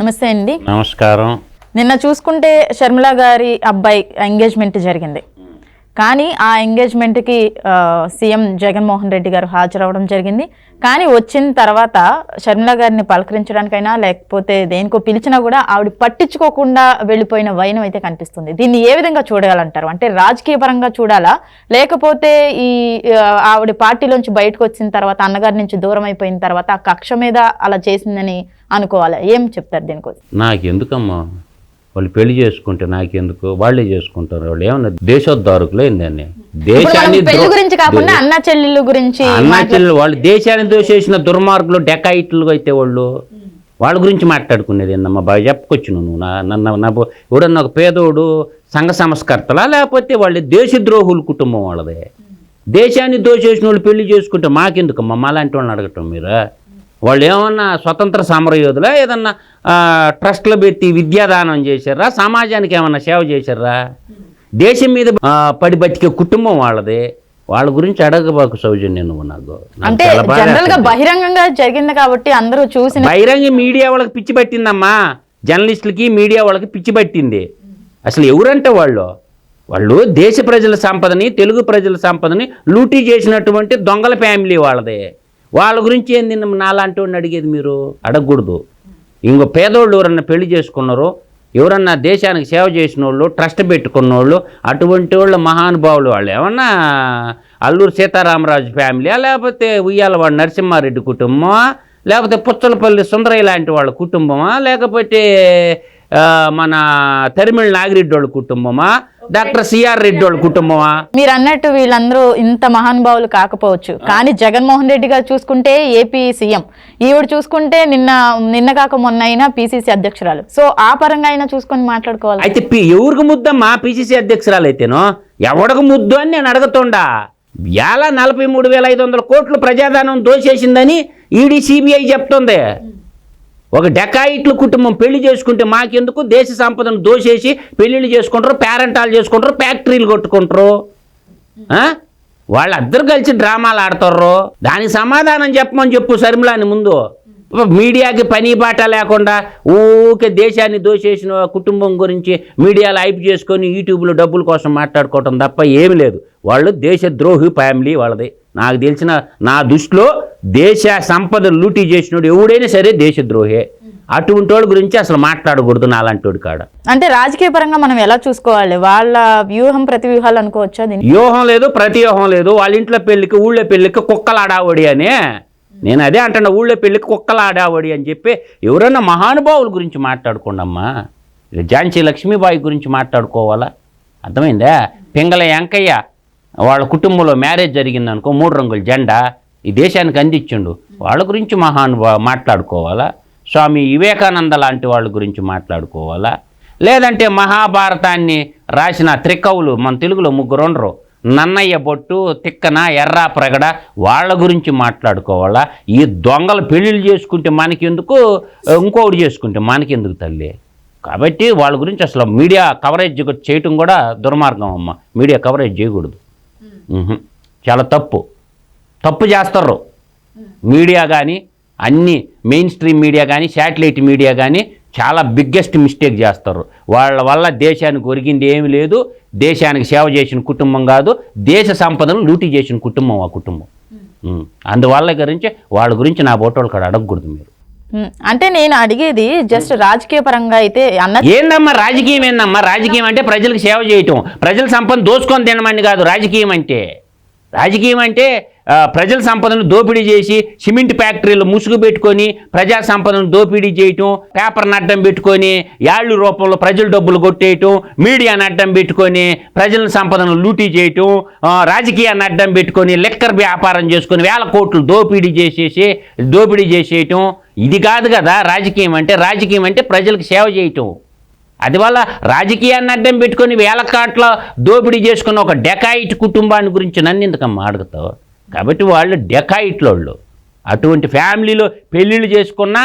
నమస్తే అండి. నమస్కారం. నిన్న చూసుకుంటే షర్మిల గారి అబ్బాయి ఎంగేజ్మెంట్ జరిగింది. కానీ ఆ ఎంగేజ్మెంట్కి సీఎం జగన్మోహన్ రెడ్డి గారు హాజరవడం జరిగింది. కానీ వచ్చిన తర్వాత షర్మిల గారిని పలకరించడానికైనా లేకపోతే దేనికో పిలిచినా కూడా ఆవిడ పట్టించుకోకుండా వెళ్ళిపోయిన వైనం అయితే కనిపిస్తుంది. దీన్ని ఏ విధంగా చూడాలంటారు? అంటే రాజకీయ పరంగా చూడాలా? లేకపోతే ఈ ఆవిడ పార్టీలోంచి బయటకు వచ్చిన తర్వాత అన్నగారి నుంచి దూరం అయిపోయిన తర్వాత ఆ కక్ష మీద అలా చేసిందని అనుకోవాలా? ఏం చెప్తారు దీనికోసం? నాకెందుకమ్మా? వాళ్ళు పెళ్ళి చేసుకుంటే నాకెందుకు? వాళ్ళే చేసుకుంటారు. వాళ్ళు ఏమన్నా దేశోద్ధారకులు మనం దేశాన్ని గురించి కాకుండా అన్న చెల్లెళ్ళు గురించి అన్నా చెల్లెలు వాళ్ళు దేశాన్ని దోషేసిన దుర్మార్గులు డెకాయిట్లు అయితే వాళ్ళు వాళ్ళ గురించి మాట్లాడుకునేది ఏందమ్మా? బాగా చెప్పుకొచ్చు నువ్వు. నా నన్ను నా ఎవడన్నా ఒక పేదోడు సంఘ సంస్కర్తలా? లేకపోతే వాళ్ళు దేశద్రోహుల కుటుంబం వాళ్ళదే. దేశాన్ని దోషేసిన వాళ్ళు పెళ్ళి చేసుకుంటే మాకెందుకమ్మా? మాలాంటి వాళ్ళని అడగటం మీరు? వాళ్ళు ఏమన్నా స్వతంత్ర సమరయోధులా ఏదన్నా ట్రస్ట్లో పెట్టి విద్యాదానం చేశారా? సమాజానికి ఏమన్నా సేవ చేశారా? దేశం మీద పడి బతికే కుటుంబం వాళ్ళది. వాళ్ళ గురించి అడగబాకు సౌజన్యం నువ్వు నాకు. అంటే జనరల్గా. బహిరంగంగా జరిగింది కాబట్టి అందరూ చూసిన బహిరంగ మీడియా వాళ్ళకి పిచ్చి పట్టిందమ్మా. జర్నలిస్టులకి మీడియా వాళ్ళకి పిచ్చి పట్టింది. అసలు ఎవరంటే వాళ్ళు? వాళ్ళు దేశ ప్రజల సంపదని తెలుగు ప్రజల సంపదని లూటీ చేసినటువంటి దొంగల ఫ్యామిలీ వాళ్ళదే. వాళ్ళ గురించి ఏంది నాలాంటి వాడిని అడిగేది మీరు? అడగకూడదు. ఇంకో పేదోళ్ళు ఎవరన్నా పెళ్ళి చేసుకున్నారో ఎవరన్నా దేశానికి సేవ చేసిన వాళ్ళు ట్రస్ట్ పెట్టుకున్న వాళ్ళు అటువంటి వాళ్ళు మహానుభావులు వాళ్ళు ఏమన్నా అల్లూరు సీతారామరాజు ఫ్యామిలీ లేకపోతే ఉయ్యాలవాడు నరసింహారెడ్డి కుటుంబమా? లేకపోతే పుచ్చలపల్లి సుందరయ్య లాంటి వాళ్ళ కుటుంబమా? లేకపోతే మన తరిమిళ నాగిరెడ్డి వాళ్ళ కుటుంబమా? డాక్టర్ సిఆర్ రెడ్డి వాళ్ళ కుటుంబమా? మీరు అన్నట్టు వీళ్ళందరూ ఇంత మహానుభావులు కాకపోవచ్చు. కానీ జగన్మోహన్ రెడ్డి గారు చూసుకుంటే ఏపీ సీఎం. ఈవిడ చూసుకుంటే నిన్న నిన్న కాక మొన్న అయినా పిసిసి అధ్యక్షురాలు. సో ఆ పరంగా అయినా చూసుకొని మాట్లాడుకోవాలి. అయితే ఎవరికి ముద్దమ్మా పిసిసి అధ్యక్షురాలు అయితేనో ఎవడికి ముద్దు అని నేను అడుగుతుండా. ఎలా నలభై మూడు వేల ఐదు వందల కోట్లు ప్రజాదానం దోచేసిందని ఈడీ సిబిఐ చెప్తుంది. ఒక డెకాయిట్ల కుటుంబం పెళ్ళి చేసుకుంటే మాకెందుకు? దేశ సంపదను దోషేసి పెళ్ళిళ్ళు చేసుకుంటారు పేరెంటాలు చేసుకుంటారు ఫ్యాక్టరీలు కొట్టుకుంటారు. ఆ? వాళ్ళిద్దరు కలిసి డ్రామాలు ఆడతారు. దానికి సమాధానం చెప్పమని చెప్పు శర్మిలాని ముందు. మీడియాకి పని బాట లేకుండా ఊకే దేశాన్ని దోచేసిన కుటుంబం గురించి మీడియాలో హైప్ చేసుకొని యూట్యూబ్లో డబ్బుల కోసం మాట్లాడుకోవటం తప్ప ఏమీ లేదు. వాళ్ళు దేశద్రోహి ఫ్యామిలీ వాళ్ళది. నాకు తెలిసిన నా దృష్టిలో దేశ సంపద లూటీ చేసినోడు ఎవడైనా సరే దేశద్రోహే. అటువంటి వాళ్ళ గురించి అసలు మాట్లాడకూడదు నాలాంటి వాడి కాడ. అంటే రాజకీయ పరంగా మనం ఎలా చూసుకోవాలి? వాళ్ళ వ్యూహం ప్రతి వ్యూహాలు అనుకోవచ్చా వ్యూహం లేదు ప్రతివ్యూహం లేదు. వాళ్ళ ఇంట్లో పెళ్ళికి ఊళ్ళో పెళ్ళికి కుక్కలు ఆడావడి అని. నేను అదే అంటున్నా ఊళ్ళో పెళ్ళికి కుక్కలు ఆడావడి అని చెప్పి ఎవరన్నా మహానుభావుల గురించి మాట్లాడుకోండమ్మా. ఝాన్సీ లక్ష్మీబాయి గురించి మాట్లాడుకోవాలా? అర్థమైందా? పింగళ వెంకయ్య వాళ్ళ కుటుంబంలో మ్యారేజ్ జరిగిందనుకో మూడు రంగుల జెండా ఈ దేశానికి అందించిండు. వాళ్ళ గురించి మహానుభా మాట్లాడుకోవాలా? స్వామి వివేకానంద లాంటి వాళ్ళ గురించి మాట్లాడుకోవాలా? లేదంటే మహాభారతాన్ని రాసిన త్రికవులు మన తెలుగులో ముగ్గురు ఉండరు. నన్నయ్య బొట్టు తిక్కన ఎర్ర ప్రగడ వాళ్ళ గురించి మాట్లాడుకోవాలా? ఈ దొంగలు పెళ్ళిళ్ళు చేసుకుంటే మనకెందుకు? ఇంకొకటి చేసుకుంటే మనకెందుకు తల్లి? కాబట్టి వాళ్ళ గురించి అసలు మీడియా కవరేజ్ చేయటం కూడా దుర్మార్గం అమ్మ. మీడియా కవరేజ్ చేయకూడదు. చాలా తప్పు. తప్పు చేస్తారు మీడియా కానీ అన్ని మెయిన్ స్ట్రీమ్ మీడియా కానీ శాటిలైట్ మీడియా కానీ చాలా బిగ్గెస్ట్ మిస్టేక్ చేస్తారు వాళ్ళ వల్ల దేశానికి ఒరిగింది ఏమీ లేదు. దేశానికి సేవ చేసిన కుటుంబం కాదు. దేశ సంపదను లూటీ చేసిన కుటుంబం ఆ కుటుంబం. అందువల్ల గురించి వాళ్ళ గురించి నా బోటోళ్ళు కాడ అడగకూడదు మీరు. అంటే నేను అడిగేది జస్ట్ రాజకీయ పరంగా అయితే అన్న ఏందమ్మా రాజకీయం ఏందమ్మా? రాజకీయం అంటే ప్రజలకు సేవ చేయటం. ప్రజల సంపద దోచుకొని తినమని కాదు రాజకీయం అంటే. రాజకీయం అంటే ప్రజల సంపదను దోపిడీ చేసి సిమెంట్ ఫ్యాక్టరీలు ముసుగు పెట్టుకొని ప్రజా సంపదను దోపిడీ చేయటం పేపర్ని అడ్డం పెట్టుకొని యాళ్ళు రూపంలో ప్రజల డబ్బులు కొట్టేయటం మీడియాని అడ్డం పెట్టుకొని ప్రజల సంపదను లూటీ చేయటం రాజకీయాన్ని అడ్డం పెట్టుకొని లెక్కర్ వ్యాపారం చేసుకొని వేల కోట్లు దోపిడీ చేసేసి దోపిడీ చేసేయటం ఇది కాదు కదా రాజకీయం అంటే రాజకీయం అంటే ప్రజలకు సేవ చేయటం. అది వల్ల రాజకీయాన్ని అడ్డం పెట్టుకొని వేల కాట్ల దోపిడీ చేసుకున్న ఒక డెకాయిట్ కుటుంబాన్ని గురించి నన్ను ఎందుకమ్మా అడుగుతావు? కాబట్టి వాళ్ళు డెకాయిట్లోళ్ళు. అటువంటి ఫ్యామిలీలో పెళ్ళిళ్ళు చేసుకున్నా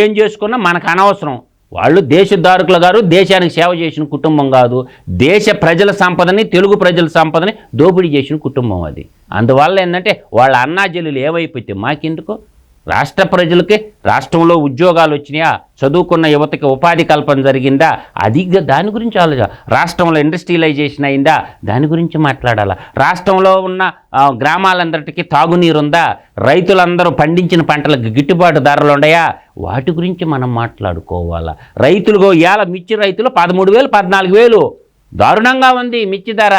ఏం చేసుకున్నా మనకు అనవసరం. వాళ్ళు దేశదారుకులు గారు దేశానికి సేవ చేసిన కుటుంబం కాదు. దేశ ప్రజల సంపదని తెలుగు ప్రజల సంపదని దోపిడీ చేసిన కుటుంబం అది. అందువల్ల ఏంటంటే వాళ్ళ అన్నాజల్లులు ఏమైపోతే మాకెందుకు? రాష్ట్ర ప్రజలకి రాష్ట్రంలో ఉద్యోగాలు వచ్చినాయా? చదువుకున్న యువతకి ఉపాధి కల్పన జరిగిందా? అది దాని గురించి ఆలోచన. రాష్ట్రంలో ఇండస్ట్రియలైజేషన్ అయిందా? దాని గురించి మాట్లాడాలా? రాష్ట్రంలో ఉన్న గ్రామాలందరికీ తాగునీరు ఉందా రైతులందరూ పండించిన పంటలకు గిట్టుబాటు ధరలు ఉన్నాయా వాటి గురించి మనం మాట్లాడుకోవాలా? రైతులు ఇవాళ మిర్చి రైతులు పదమూడు వేలు పద్నాలుగు వేలు. దారుణంగా ఉంది మిర్చి ధర.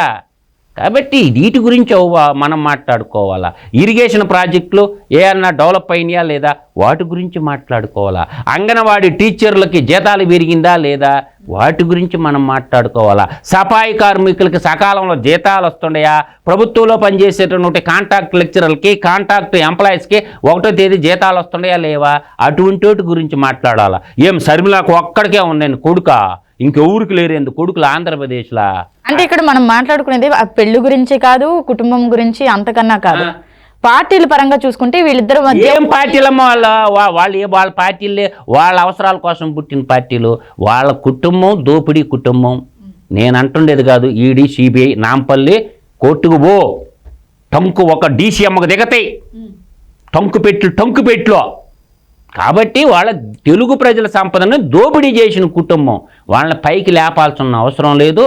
కాబట్టి వీటి గురించి మనం మాట్లాడుకోవాలా? ఇరిగేషన్ ప్రాజెక్టులు ఏమన్నా డెవలప్ అయినాయా లేదా? వాటి గురించి మాట్లాడుకోవాలా? అంగన్వాడీ టీచర్లకి జీతాలు పెరిగిందా లేదా? వాటి గురించి మనం మాట్లాడుకోవాలా? సఫాయి కార్మికులకి సకాలంలో జీతాలు వస్తుండయా? ప్రభుత్వంలో పనిచేసేటటువంటి కాంట్రాక్ట్ లెక్చరర్లకి కాంట్రాక్ట్ ఎంప్లాయీస్కి ఒకటో తేదీ జీతాలు వస్తుండయా లేవా? అటువంటి వాటి గురించి మాట్లాడాలా? ఏం సర్మిలాకు ఒక్కడికే ఉన్నాను కొడుక? ఇంకెవరికి లేరేందు కొడుకులు ఆంధ్రప్రదేశ్లా? అంటే ఇక్కడ మనం మాట్లాడుకునేది పెళ్ళి గురించి కాదు కుటుంబం గురించి అంతకన్నా కాదు. పార్టీల పరంగా చూసుకుంటే వీళ్ళిద్దరు మధ్య ఏం పార్టీలమ్మా వాళ్ళ? వాళ్ళు వాళ్ళ పార్టీలే వాళ్ళ అవసరాల కోసం పుట్టిన పార్టీలు వాళ్ళ కుటుంబం దోపిడీ కుటుంబం. నేను అంటుండేది కాదు ఈడీ సిబిఐ నాంపల్లి కోర్టుకు పో. టంకు ఒక డీసీఎంకు దిగతాయి టంకు పెట్లు టంకు పెట్లో కాబట్టి వాళ్ళ తెలుగు ప్రజల సంపదను దోపిడీ చేసిన కుటుంబం. వాళ్ళని పైకి లేపాల్సిన అవసరం లేదు.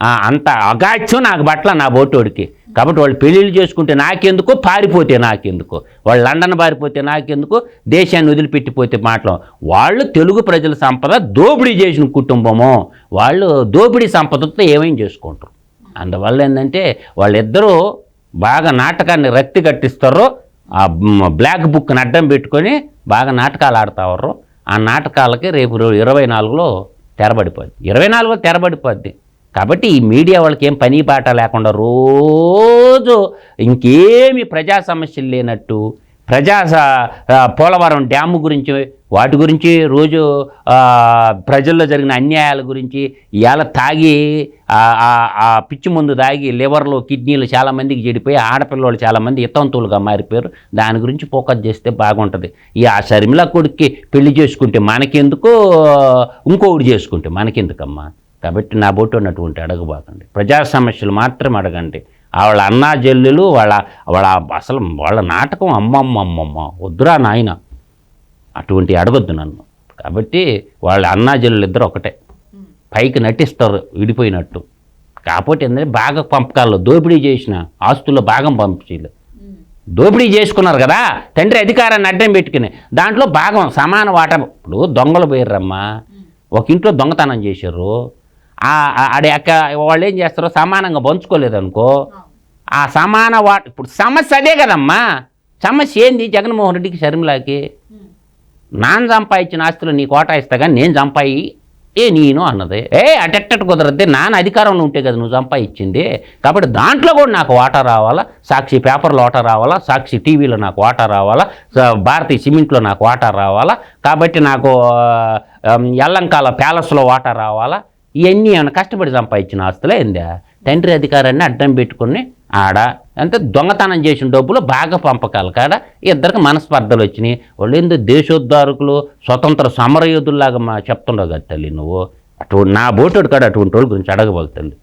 అంత అగాచ్యం నాకు పట్ల నా బోటోడికి. కాబట్టి వాళ్ళు పెళ్ళిళ్ళు చేసుకుంటే నాకెందుకు? పారిపోతే నాకెందుకు? వాళ్ళు లండన్ పారిపోతే నాకెందుకు? దేశాన్ని వదిలిపెట్టిపోతే మాటలు వాళ్ళు తెలుగు ప్రజల సంపద దోపిడీ చేసిన కుటుంబము. వాళ్ళు దోపిడీ సంపదతో ఏమేం చేసుకుంటారు? అందువల్ల ఏంటంటే వాళ్ళిద్దరూ బాగా నాటకాన్ని రక్తి కట్టిస్తారో. ఆ బ్లాక్ బుక్ని అడ్డం పెట్టుకొని బాగా నాటకాలు ఆడతావారు ఆ నాటకాలకి రేపు ఇరవై నాలుగులో తెరబడిపోద్ది. ఇరవై నాలుగులో తెరబడిపోద్ది. కాబట్టి ఈ మీడియా వాళ్ళకి ఏం పని పాట లేకుండా రోజు ఇంకేమి ప్రజా సమస్యలు లేనట్టు ప్రజా పోలవరం డ్యాము గురించి వాటి గురించి రోజు ప్రజల్లో జరిగిన అన్యాయాల గురించి ఇవాళ తాగి ఆ- పిచ్చి ముందు తాగి లివర్లు కిడ్నీలు చాలామందికి చెడిపోయి ఆడపిల్లలు చాలామంది ఇతంతులుగా మారిపోయారు. దాని గురించి ఫోకస్ చేస్తే బాగుంటుంది. ఈ ఆ షర్మిల కొడుక్కి పెళ్ళి చేసుకుంటే మనకెందుకు ఇంకొకటి చేసుకుంటే మనకెందుకమ్మా? కాబట్టి నా బోటు ఉన్నటువంటి అడగబాకండి. ప్రజా సమస్యలు మాత్రం అడగండి. వాళ్ళ అన్నా జల్లులు వాళ్ళ వాళ్ళ అసలు వాళ్ళ నాటకం అమ్మమ్మ అమ్మమ్మ వద్దురా నాయన. అటువంటి అడగొద్దు నన్ను. కాబట్టి వాళ్ళ అన్నా జల్లులు ఇద్దరు ఒకటే. పైకి నటిస్తారు విడిపోయినట్టు. కాకపోతే ఏంటంటే బాగా పంపకాల్లో దోపిడీ చేసిన ఆస్తుల్లో భాగం పంపించాలి. దోపిడీ చేసుకున్నారు కదా. తండ్రి అధికారాన్ని అడ్డం పెట్టుకుని దాంట్లో భాగం సమాన వాటా. ఇప్పుడు దొంగలు పోయారమ్మా ఒక ఇంట్లో దొంగతనం చేశారు. ఆడ అక్క వాళ్ళు ఏం చేస్తారో సమానంగా పంచుకోలేదు అనుకో ఆ సమాన వాట ఇప్పుడు సమస్య అదే కదమ్మా. సమస్య ఏంది? జగన్మోహన్ రెడ్డికి షర్మిలాకి. నాన్న సంపాదించిన ఆస్తులు నీకు ఓటా ఇస్తా కానీ నేను సంపాయి ఏ నేను అన్నది. ఏ అటెట్టట్ కుదరద్ది. నాన్న అధికారంలో ఉంటే కదా నువ్వు సంపాదించింది. కాబట్టి దాంట్లో కూడా నాకు వాటా రావాలా? సాక్షి పేపర్లో వాటా రావాలా? సాక్షి టీవీలో నాకు వాటా రావాలా? భారతీయ సిమెంట్లో నాకు వాటా రావాలా? కాబట్టి నాకు ఎల్లంకాల ప్యాలెస్లో వాటా రావాలా? ఇవన్నీ ఏమైనా కష్టపడి సంపాదించిన ఆస్తులే ఏందా? తండ్రి అధికారాన్ని అడ్డం పెట్టుకుని ఆడ అంటే దొంగతనం చేసిన డబ్బులు బాగా పంపకాలు కాడ ఇద్దరికి మనస్పర్ధలు వచ్చినాయి. వాళ్ళు ఏందో దేశోద్ధారకులు స్వతంత్ర సమరయోధుల్లాగా మా చెప్తుండవు కదా తల్లి నువ్వు. అటు నా బోటోడు కాడ అటువంటి వాళ్ళ గురించి అడగబోగు తల్లి.